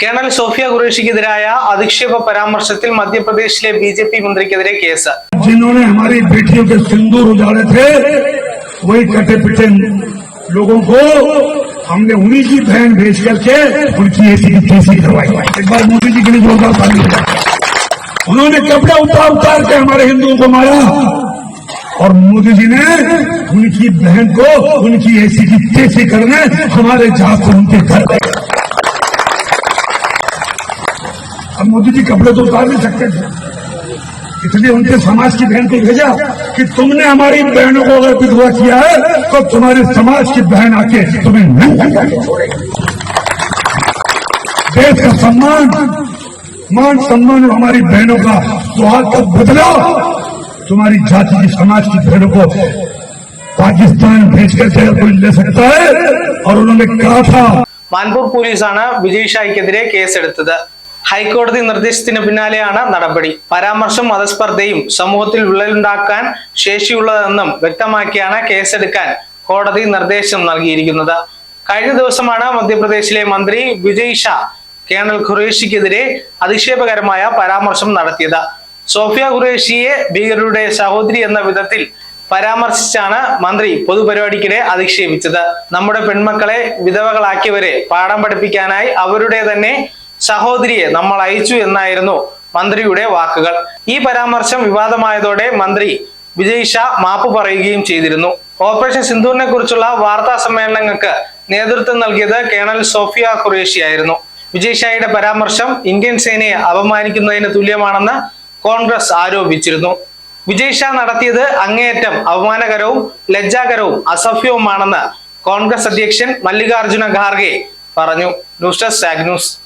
Colonel Sophia ഖുറേഷിക്കെതിരായ അധിക്ഷേപ പരാമർശത്തിൽ മധ്യപ്രദേശിലെ B J P മന്ത്രിക്കെതിരെ case जिन्होंने हमारी बेटियों के सिंदूर उजाड़े थे वही कटे पिटे लोगों को हमने उन्हीं की बहन भेज करके उनकी ऐसी की तैसी करवाई एक बार मोदी जी के लिए जोरदार ताली बजाएं। उन्होंने कपड़े उतार उतार के हमारे हिंदुओं को मारा और मोदी जी ने उनकी बहन को उनकी ऐसी की तैसी करने हमारे जहाज से उनके घर मोदी जी कपड़े तो उतार नहीं सकते थे इसलिए उनके समाज की बहन को भेजा कि तुमने हमारी बहनों को अगर विधवा किया है तो तुम्हारे समाज की बहन आके तुम्हें नंगा करके छोड़ेगी देश का सम्मान मान सम्मान और हमारी बहनों का सुहाग का बदला तुम्हारी जाति की समाज की बहनों को पाकिस्तान भेजकर के अगर कोई ले सकता है और उन्होंने कहा था മാൻപൂർ പോലീസാണ് വിജയ് ഷായ്ക്കെതിരെ കേസെടുത്തത് ഹൈക്കോടതി നിർദ്ദേശത്തിന് പിന്നാലെയാണ് നടപടി. പരാമർശം മതസ്പർദ്ധയും സമൂഹത്തിൽ വിള്ളലുണ്ടാക്കാൻ ശേഷിയുള്ളതെന്നും വ്യക്തമാക്കിയാണ് കേസെടുക്കാൻ കോടതി നിർദ്ദേശം നൽകിയിരിക്കുന്നത്. കഴിഞ്ഞ ദിവസമാണ് മധ്യപ്രദേശിലെ മന്ത്രി വിജയ് ഷാ കേണൽ ഖുറേഷിക്കെതിരെ അധിക്ഷേപകരമായ പരാമർശം നടത്തിയത്. സോഫിയ ഖുറേഷിയെ ഭീകരരുടെ സഹോദരി എന്ന വിധത്തിൽ പരാമർശിച്ചാണ് മന്ത്രി പൊതുപരിപാടിക്കിടെ അധിക്ഷേപിച്ചത്. നമ്മുടെ പെൺമക്കളെ വിധവകളാക്കിയവരെ പാഠം പഠിപ്പിക്കാനായി അവരുടെ തന്നെ സഹോദരിയെ നമ്മൾ അയച്ചു എന്നായിരുന്നു മന്ത്രിയുടെ വാക്കുകൾ. ഈ പരാമർശം വിവാദമായതോടെ മന്ത്രി വിജയ് ഷാ മാപ്പ് പറയുകയും ചെയ്തിരുന്നു. ഓപ്പറേഷൻ സിന്ധുവിനെ കുറിച്ചുള്ള വാർത്താ സമ്മേളനങ്ങൾക്ക് നേതൃത്വം നൽകിയത് കേണൽ സോഫിയ ഖുറേഷി ആയിരുന്നു. വിജയ് ഷായുടെ പരാമർശം ഇന്ത്യൻ സേനയെ അപമാനിക്കുന്നതിന് തുല്യമാണെന്ന് കോൺഗ്രസ് ആരോപിച്ചിരുന്നു. വിജയ് ഷാ നടത്തിയത് അങ്ങേയറ്റം അപമാനകരവും ലജ്ജാകരവും അസഭ്യവുമാണെന്ന് കോൺഗ്രസ് അധ്യക്ഷൻ മല്ലികാർജുന ഖാർഗെ പറഞ്ഞു. News desk ആഗ്നൂസ്.